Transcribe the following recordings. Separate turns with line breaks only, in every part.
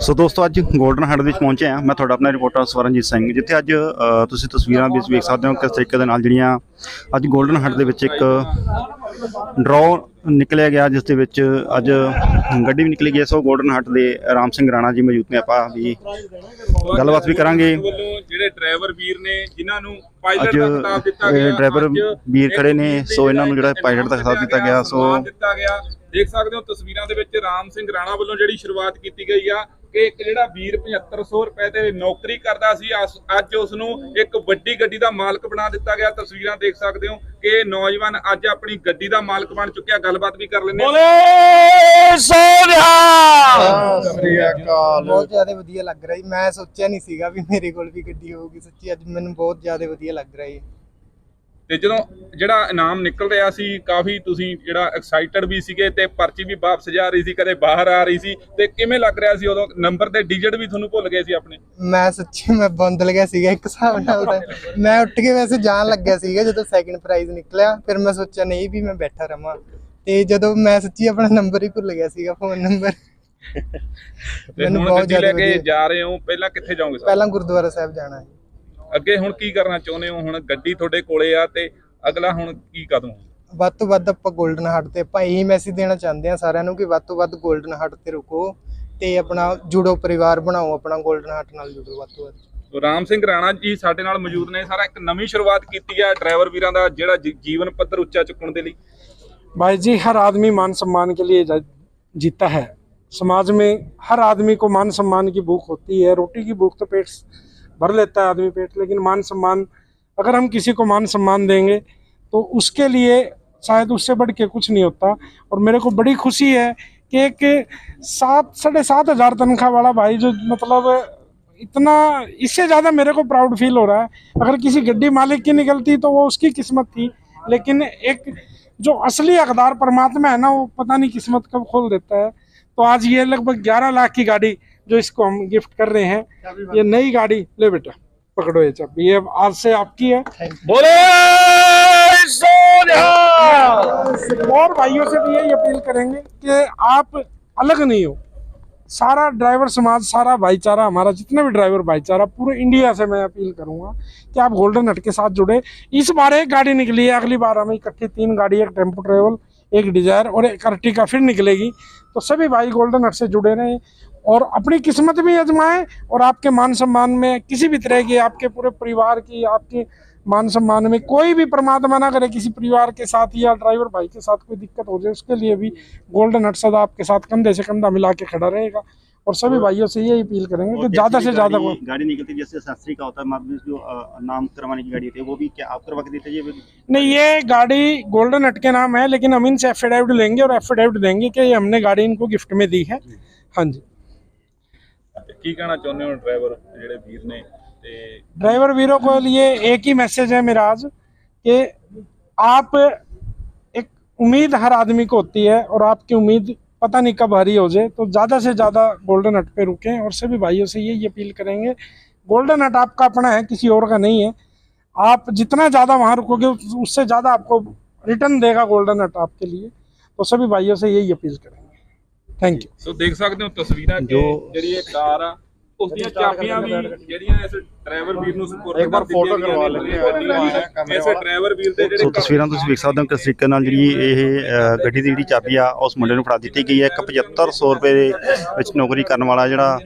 ਸੋ ਦੋਸਤੋ ਅੱਜ golden head ਵਿੱਚ ਪਹੁੰਚੇ ਆ ਮੈਂ ਤੁਹਾਡਾ ਆਪਣਾ ਰਿਪੋਰਟਰ ਸਵਰਨਜੀਤ ਸਿੰਘ। ਜਿੱਥੇ ਅੱਜ ਤੁਸੀਂ ਤਸਵੀਰਾਂ ਵੀ ਵੇਖ ਸਕਦੇ ਹੋ ਕਿਸ ਤਰੀਕੇ ਦੇ ਨਾਲ ਜਿਹੜੀਆਂ ਅੱਜ ਗੋਲਡਨ ਹੈਡ ਦੇ ਵਿੱਚ ਇੱਕ ਡਰੋ ਨਿਕਲਿਆ ਗਿਆ ਜਿਸ ਦੇ ਵਿੱਚ ਅੱਜ ਗੱਡੀ ਵੀ ਨਿਕਲੀ ਗਈ ਸੋ ਗੋਲਡਨ ਹੱਟ ਦੇ ਰਾਮ ਸਿੰਘ ਰਾਣਾ ਜੀ ਮੌਜੂਦ ਨੇ। ਆਪਾਂ ਵੀ ਗੱਲਬਾਤ ਵੀ ਕਰਾਂਗੇ।
ਜਿਹੜੇ ਡਰਾਈਵਰ ਵੀਰ ਨੇ ਜਿਨ੍ਹਾਂ ਨੂੰ ਪਾਇਲਟ ਦਾ ਖਿਤਾਬ ਦਿੱਤਾ ਗਿਆ
ਡਰਾਈਵਰ ਵੀਰ ਖੜੇ ਨੇ। ਸੋ ਇਹਨਾਂ ਨੂੰ ਜਿਹੜਾ ਪਾਇਲਟ ਦਾ ਖਿਤਾਬ ਦਿੱਤਾ ਗਿਆ ਸੋ
ਦੇਖ ਸਕਦੇ ਹੋ ਤਸਵੀਰਾਂ ਦੇ ਵਿੱਚ ਰਾਮ ਸਿੰਘ ਰਾਣਾ ਵੱਲੋਂ ਜਿਹੜੀ ਸ਼ੁਰੂਆਤ ਕੀਤੀ ਗਈ ਆ ਕਿ ਇੱਕ ਜਿਹੜਾ ਵੀਰ 7500 ਰੁਪਏ ਤੇ ਨੌਕਰੀ ਕਰਦਾ ਸੀ ਅੱਜ ਉਸ ਨੂੰ ਇੱਕ ਵੱਡੀ ਗੱਡੀ ਦਾ ਮਾਲਕ ਬਣਾ ਦਿੱਤਾ ਗਿਆ। ਤਸਵੀਰਾਂ ਦੇਖ ਸਕਦੇ ਹੋ ਕਿ ਇਹ ਨੌਜਵਾਨ ਅੱਜ ਆਪਣੀ ਗੱਡੀ ਦਾ ਮਾਲਕ ਬਣ ਚੁੱਕਿਆ। ਗੱਲਬਾਤ ਵੀ ਕਰ ਲੈਂਦੇ ਹਾਂ।
ਬਹੁਤ ਜ਼ਿਆਦਾ ਵਧੀਆ ਲੱਗ ਰਿਹਾ ਜੀ। ਮੈਂ ਸੋਚਿਆ ਨਹੀਂ ਸੀਗਾ ਵੀ ਮੇਰੇ ਕੋਲ ਵੀ ਗੱਡੀ ਹੋਊਗੀ। ਸੱਚੀ ਅੱਜ ਮੈਨੂੰ ਬਹੁਤ ਜ਼ਿਆਦਾ ਵਧੀਆ ਲੱਗ ਰਿਹਾ ਜੀ।
ਤੇ ਜਦੋਂ ਜਿਹੜਾ ਇਨਾਮ ਨਿਕਲ ਰਿਹਾ ਸੀ ਕਾਫੀ ਤੁਸੀਂ ਜਿਹੜਾ ਐਕਸਾਈਟਡ ਵੀ ਸੀਗੇ ਤੇ ਪਰਚੀ ਵੀ ਵਾਪਸ ਜਾ ਰਹੀ ਸੀ ਕਦੇ ਬਾਹਰ ਆ ਰਹੀ ਸੀ ਤੇ ਕਿਵੇਂ ਲੱਗ ਰਿਹਾ ਸੀ ਉਦੋਂ? ਨੰਬਰ ਤੇ ਡਿਜਿਟ ਵੀ ਤੁਹਾਨੂੰ ਭੁੱਲ ਗਏ ਸੀ ਆਪਣੇ?
ਮੈਂ ਸੱਚੀ ਮੈਂ ਬੰਦਲ ਗਿਆ ਸੀਗਾ ਇੱਕ ਹਿਸਾਬ ਨਾਲ ਤਾਂ। ਮੈਂ ਉੱਠ ਕੇ ਵੈਸੇ ਜਾਣ ਲੱਗਿਆ ਸੀਗਾ ਜਦੋਂ ਸੈਕਿੰਡ ਪ੍ਰਾਈਜ਼ ਨਿਕਲਿਆ ਫਿਰ ਮੈਂ ਸੋਚਿਆ ਨਹੀਂ ਵੀ ਮੈਂ ਬੈਠਾ ਰਵਾਂ। ਤੇ ਜਦੋਂ ਮੈਂ ਸੱਚੀ ਆਪਣਾ ਨੰਬਰ ਹੀ ਭੁੱਲ ਗਿਆ ਸੀਗਾ ਫੋਨ ਨੰਬਰ ਮੈਨੂੰ ਬਹੁਤ
ਲੈ ਕੇ ਜਾ ਰਹੇ ਹੋ ਪਹਿਲਾਂ ਕਿੱਥੇ ਜਾਓਗੇ
ਪਹਿਲਾਂ ਗੁਰਦੁਆਰਾ ਸਾਹਿਬ ਜਾਣਾ ਹੈ।
ਅੱਗੇ ਹੁਣ ਕੀ ਕਰਨਾ ਚਾਹੁੰਦੇ ਹੋ? ਹੁਣ ਗੱਡੀ ਤੁਹਾਡੇ ਕੋਲੇ ਆ ਤੇ ਅਗਲਾ ਹੁਣ ਕੀ ਕਦਮ
ਵੱਧ ਤੋਂ ਵੱਧ ਆਪਾਂ 골ਡਨ ਹੱਟ ਤੇ ਭਾਈ ਇਹ ਮੈਸੇਜ ਦੇਣਾ ਚਾਹੁੰਦੇ ਆ ਸਾਰਿਆਂ ਨੂੰ ਕਿ ਵੱਧ ਤੋਂ ਵੱਧ 골ਡਨ ਹੱਟ ਤੇ ਰੁਕੋ ਤੇ ਆਪਣਾ ਜੁੜੋ ਪਰਿਵਾਰ ਬਣਾਓ ਆਪਣਾ 골ਡਨ ਹੱਟ ਨਾਲ ਜੁੜੋ ਵੱਧ ਤੋਂ ਵੱਧ।
ਰਾਮ ਸਿੰਘ ਰਾਣਾ ਜੀ ਸਾਡੇ ਨਾਲ ਮੌਜੂਦ ਨੇ। ਸਾਰਾ ਇੱਕ ਨਵੀਂ ਸ਼ੁਰੂਆਤ ਕੀਤੀ ਹੈ ਡਰਾਈਵਰ ਵੀਰਾਂ ਦਾ ਜਿਹੜਾ ਜੀਵਨ ਪੱਧਰ ਉੱਚਾ ਚੁੱਕਣ ਦੇ ਲਈ।
ਬਾਈ ਜੀ ਹਰ ਆਦਮੀ ਮਾਨ ਸਨਮਾਨ के लिए जीता है समाज में हर आदमी को मान सम्मान की भूख होती है रोटी की भूख तो पेट भर लेता है आदमी पेट, लेकिन मान सम्मान, अगर हम किसी को मान सम्मान देंगे तो उसके लिए शायद उससे बढ़ के कुछ नहीं होता। और मेरे को बड़ी खुशी है कि एक सात, साढ़े सात हज़ार तनख्वाह वाला भाई जो मतलब इतना, इससे ज़्यादा मेरे को प्राउड फील हो रहा है। अगर किसी गड्डी मालिक की निकलती तो वो उसकी किस्मत थी, लेकिन एक जो असली अकदार परमात्मा है ना, वो पता नहीं किस्मत कब खोल देता है। तो आज ये लगभग 11 लाख की गाड़ी जो इसको हम गिफ्ट कर रहे हैं ये नई गाड़ी ले बेटा पकड़ो ये चाबी ये आज से आपकी है। बोले और भाइयों से भी यही अपील करेंगे कि आप अलग नहीं हो। सारा ड्राइवर समाज सारा भाईचारा हमारा जितने भी ड्राइवर भाईचारा पूरे इंडिया से मैं अपील करूँगा कि आप गोल्डन हट के साथ जुड़े। इस बार एक गाड़ी निकली है अगली बार हमें इकट्ठी तीन गाड़ी एक टेंपो ट्रेवल एक डिज़ायर और एक अर्टिका फिर निकलेगी। तो सभी भाई गोल्डन हट से जुड़े रहें। और अपनी किस्मत भी आजमाएँ और आपके मान सम्मान में किसी भी तरह की आपके पूरे परिवार की आपके मान सम्मान में कोई भी परमात्मा ना करे किसी परिवार के साथ या ड्राइवर भाई के साथ कोई दिक्कत हो जाए उसके लिए भी गोल्डन हट सदा आपके साथ कंधे से कंधा मिला के खड़ा रहेगा। और सभी भाइयों से यही अपील करेंगे कि ज़्यादा से ज़्यादा
गाड़ी, निकलती है, जैसे शास्त्री का होता है जो नाम करवाने की गाड़ी होती है वो भी क्या आप करवा के देते हैं
नहीं ये गाड़ी गोल्डन हट के नाम है लेकिन हम इनसे एफिडेविट लेंगे और एफिडेविट देंगे कि हमने गाड़ी इनको गिफ्ट में दी है। हाँ जी।
ਕੀ ਕਹਿਣਾ ਚਾਹੁੰਦੇ ਹੋ ਡਰਾਈਵਰ ਜਿਹੜੇ ਵੀਰ ਨੇ ਤੇ
ड्राइवर वीरों को लिए एक ही मैसेज है मेरा आज कि आप एक उम्मीद हर आदमी को होती है और आपकी उम्मीद पता नहीं कब हरी हो जाए तो ज़्यादा से ज़्यादा गोल्डन हट पे रुकें और सभी भाइयों से यही अपील करेंगे गोल्डन हट आपका अपना है किसी और का नहीं है आप जितना ज़्यादा वहाँ रुकोगे उस- उससे ज़्यादा आपको रिटर्न देगा गोल्डन हट आपके लिए तो सभी भाइयों से यही अपील करेंगे ਥੈਂਕ ਯੂ
ਸੋ ਦੇਖ ਸਕਦੇ ਹੋ ਤਸਵੀਰਾਂ ਕਿ ਜਿਹੜੀ ਇਹ ਕਾਰ ਆ ਉਸ ਦੀਆਂ ਚਾਬੀਆਂ ਵੀ ਜਿਹੜੀਆਂ ਇਸ ਡਰਾਈਵਰ ਵੀਰ ਨੂੰ ਸਪੋਰਟ
ਇੱਕ ਵਾਰ ਫੋਟੋ ਕਰਵਾ ਲੈਂਦੇ ਆ
ਇਸ ਡਰਾਈਵਰ ਵੀਰ ਦੇ ਜਿਹੜੇ ਸੋ
ਤਸਵੀਰਾਂ ਤੁਸੀਂ ਵੇਖ ਸਕਦੇ ਹੋ ਕਿਸ ਤਰੀਕੇ ਨਾਲ ਜਿਹੜੀ ਇਹ ਗੱਡੀ ਦੀ ਜਿਹੜੀ ਚਾਬੀ ਆ ਉਸ ਮੁੰਡੇ ਨੂੰ ਫੜਾ ਦਿੱਤੀ ਗਈ ਹੈ। ਇੱਕ 7500 ਰੁਪਏ ਦੇ ਵਿੱਚ ਨੌਕਰੀ ਕਰਨ ਵਾਲਾ ਜਿਹੜਾ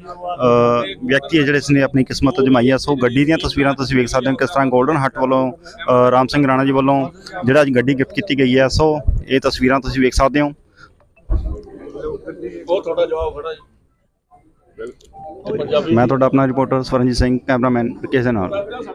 ਵਿਅਕਤੀ ਹੈ ਜਿਹੜੇ ਇਸਨੇ ਆਪਣੀ ਕਿਸਮਤ ਜਮਾਈ ਆ ਸੋ ਗੱਡੀ ਦੀਆਂ ਤਸਵੀਰਾਂ ਤੁਸੀਂ ਵੇਖ ਸਕਦੇ ਹੋ ਕਿਸ ਤਰ੍ਹਾਂ ਗੋਲਡਨ ਹੱਟ ਵੱਲੋਂ ਰਾਮ ਸਿੰਘ ਰਾਣਾ ਜੀ ਵੱਲੋਂ ਜਿਹੜਾ ਅੱਜ ਗੱਡੀ ਗਿਫਟ ਕੀਤੀ ਗਈ ਹੈ। ਸੋ ਇਹ ਤਸਵੀਰਾਂ ਤੁਸੀਂ ਵੇਖ ਸਕਦੇ ਹੋ।
ਉਹ ਤੁਹਾਡਾ ਜਵਾਬ ਖੜਾ ਜੀ
ਮੈਂ ਤੁਹਾਡਾ ਆਪਣਾ ਰਿਪੋਰਟਰ ਸਵਰਨਜੀਤ ਸਿੰਘ ਕੈਮਰਾਮੈਨ ਕਿਸੇ ਨਾਲ